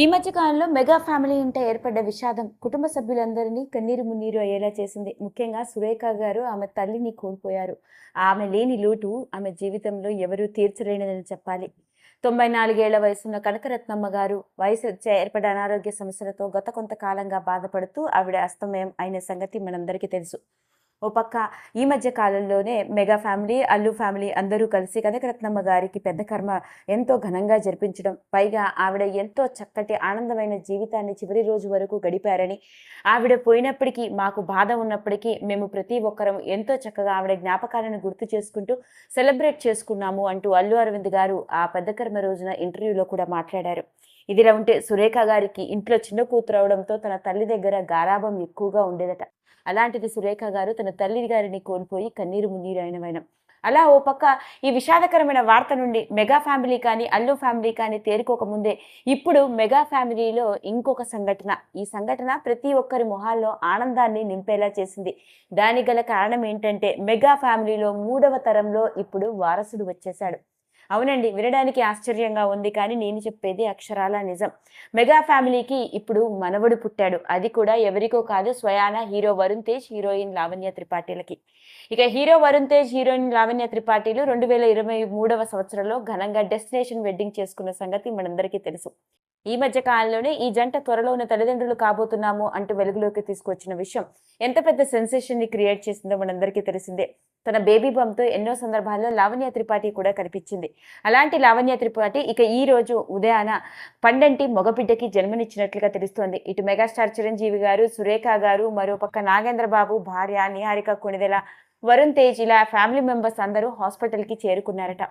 ఈ మధ్య కాలంలో మెగా ఫ్యామిలీ ఇంట ఏర్పడ్డ విషాదం కుటుంబ సభ్యులందరినీ కన్నీరు మున్నీరు అయ్యేలా చేసింది. ముఖ్యంగా సురేఖ గారు ఆమె తల్లిని కోల్పోయారు. ఆమె లేని లోటు ఆమె జీవితంలో ఎవరూ తీర్చలేనిదని చెప్పాలి. తొంభై నాలుగేళ్ళ వయసున్న కనకరత్నమ్మ గారు వయసు వచ్చే అనారోగ్య సమస్యలతో గత కొంతకాలంగా బాధపడుతూ ఆవిడ అస్తమయం అయిన సంగతి మనందరికీ తెలుసు. ఓ పక్క ఈ మధ్య కాలంలోనే మెగా ఫ్యామిలీ అల్లు ఫ్యామిలీ అందరూ కలిసి కనకరత్నమ్మ గారికి పెద్ద కర్మ ఎంతో ఘనంగా జరిపించడం. పైగా ఆవిడ ఎంతో చక్కటి ఆనందమైన జీవితాన్ని చివరి రోజు వరకు గడిపారని. ఆవిడ పోయినప్పటికీ మాకు బాధ ఉన్నప్పటికీ మేము ప్రతి ఒక్కరం ఎంతో చక్కగా ఆవిడ జ్ఞాపకాలను గుర్తు చేసుకుంటూ సెలబ్రేట్ చేసుకున్నాము అంటూ అల్లు అరవింద్ గారు ఆ పెద్ద కర్మ రోజున ఇంటర్వ్యూలో కూడా మాట్లాడారు. ఇదిలా ఉంటే సురేఖ గారికి ఇంట్లో చిన్న కూతురు అవడంతో తన తల్లి దగ్గర గారాభం ఎక్కువగా ఉండేదట. అలాంటిది సురేఖ గారు తన తల్లి గారిని కోల్పోయి కన్నీరు మున్నీరు అయినవైన అలా ఓ పక్క ఈ విషాదకరమైన వార్త నుండి మెగా ఫ్యామిలీ కానీ అల్లు ఫ్యామిలీ కానీ తేరుకోకముందే ఇప్పుడు మెగా ఫ్యామిలీలో ఇంకొక సంఘటన. ఈ సంఘటన ప్రతి ఒక్కరి మొహాల్లో ఆనందాన్ని నింపేలా చేసింది. దానికి గల కారణం ఏంటంటే మెగా ఫ్యామిలీలో మూడవ తరంలో ఇప్పుడు వారసుడు వచ్చేశాడు. అవునండి వినడానికి ఆశ్చర్యంగా ఉంది కానీ నేను చెప్పేది అక్షరాల నిజం. మెగా ఫ్యామిలీకి ఇప్పుడు మనవడు పుట్టాడు. అది కూడా ఎవరికో కాదు స్వయాన హీరో వరుణ్ తేజ్ హీరోయిన్ లావణ్య త్రిపాఠిలకి. ఇక హీరో వరుణ్ తేజ్ హీరోయిన్ లావణ్య త్రిపాఠిలు రెండు వేల ఇరవై మూడవ సంవత్సరంలో ఘనంగా డెస్టినేషన్ వెడ్డింగ్ చేసుకున్న సంగతి మనందరికీ తెలుసు. ఈ మధ్య కాలంలోనే ఈ జంట త్వరలో ఉన్న తల్లిదండ్రులు కాబోతున్నాము అంటూ వెలుగులోకి తీసుకొచ్చిన విషయం ఎంత పెద్ద సెన్సేషన్ని క్రియేట్ చేసిందో మనందరికీ తెలిసిందే. తన బేబీ బంప్తో ఎన్నో సందర్భాల్లో లావణ్య త్రిపాఠి కూడా కనిపించింది. అలాంటి లావణ్య త్రిపాఠి ఇక ఈ రోజు ఉదయాన పండంటి మగబిడ్డకి జన్మనిచ్చినట్లుగా తెలుస్తోంది. ఇటు మెగాస్టార్ చిరంజీవి గారు సురేఖ గారు మరోపక్క నాగేంద్ర బాబు భార్య నిహారిక కొణిదెల వరుణ్ తేజ్ ఇలా ఫ్యామిలీ మెంబర్స్ అందరూ హాస్పిటల్కి చేరుకున్నారట.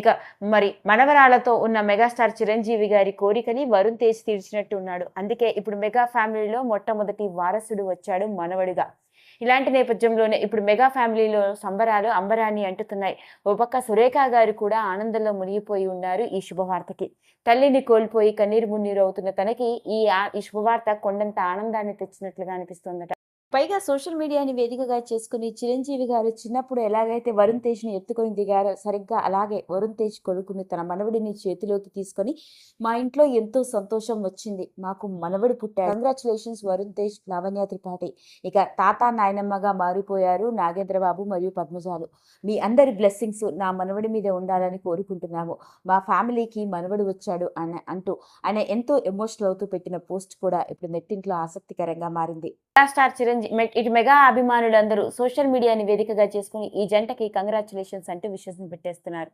ఇక మరి మనవరాలతో ఉన్న మెగాస్టార్ చిరంజీవి గారి కోరికని వరుణ్ తేజ్ తీర్చినట్టు ఉన్నాడు. అందుకే ఇప్పుడు మెగా ఫ్యామిలీలో మొట్టమొదటి వారసుడు వచ్చాడు మనవడిగా. ఇలాంటి నేపథ్యంలోనే ఇప్పుడు మెగా ఫ్యామిలీలో సంబరాలు అంబరాన్ని అంటుతున్నాయి. ఓ పక్క సురేఖ గారు కూడా ఆనందంలో మునిగిపోయి ఉన్నారు ఈ శుభవార్తకి. తల్లిని కోల్పోయి కన్నీరు మున్నీరు అవుతున్న తనకి ఈ ఈ శుభవార్త కొండంత ఆనందాన్ని తెచ్చినట్లుగా అనిపిస్తోందట. పైగా సోషల్ మీడియాని వేదికగా చేసుకుని చిరంజీవి గారు చిన్నప్పుడు ఎలాగైతే వరుణ్ తేజ్ని ఎత్తుకొని దిగారో సరిగ్గా అలాగే వరుణ్ తేజ్ కొడుకుని తన మనవడిని చేతిలోకి తీసుకొని మా ఇంట్లో ఎంతో సంతోషం వచ్చింది. మాకు మనవడు పుట్టారు కంగ్రాచులేషన్స్ వరుణ్ తేజ్ లావణ్య త్రిపాఠి. ఇక తాత నాయనమ్మగా మారిపోయారు నాగేంద్రబాబు మరియు పద్మజాలు. మీ అందరి బ్లెస్సింగ్స్ నా మనవడి మీద ఉండాలని కోరుకుంటున్నాము. మా ఫ్యామిలీకి మనవడు వచ్చాడు అని అంటూ ఆయన ఎంతో ఎమోషనల్ అవుతూ పెట్టిన పోస్ట్ కూడా ఇప్పుడు నెట్టింట్లో ఆసక్తికరంగా మారింది. స్టార్ చిరంజీవి ఇటు మెగా అభిమానులందరూ సోషల్ మీడియాని వేదికగా చేసుకుని ఈ జంటకి కంగ్రాచులేషన్స్ అంటూ విషయం పెట్టేస్తున్నారు.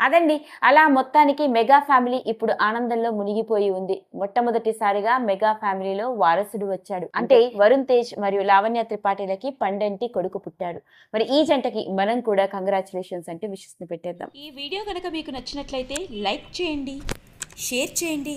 అదండి అలా మొత్తానికి మెగా ఫ్యామిలీ ఇప్పుడు ఆనందంలో మునిగిపోయి ఉంది. మొట్టమొదటిసారిగా మెగా ఫ్యామిలీలో వారసుడు వచ్చాడు. అంటే వరుణ్ తేజ్ మరియు లావణ్య త్రిపాఠిలకి పండంటి కొడుకు పుట్టాడు. మరి ఈ జంటకి మనం కూడా కంగ్రాచులేషన్స్ అంటూ విషస్ పెట్టేద్దాం. ఈ వీడియో కనుక మీకు నచ్చినట్లయితే లైక్ చేయండి షేర్ చేయండి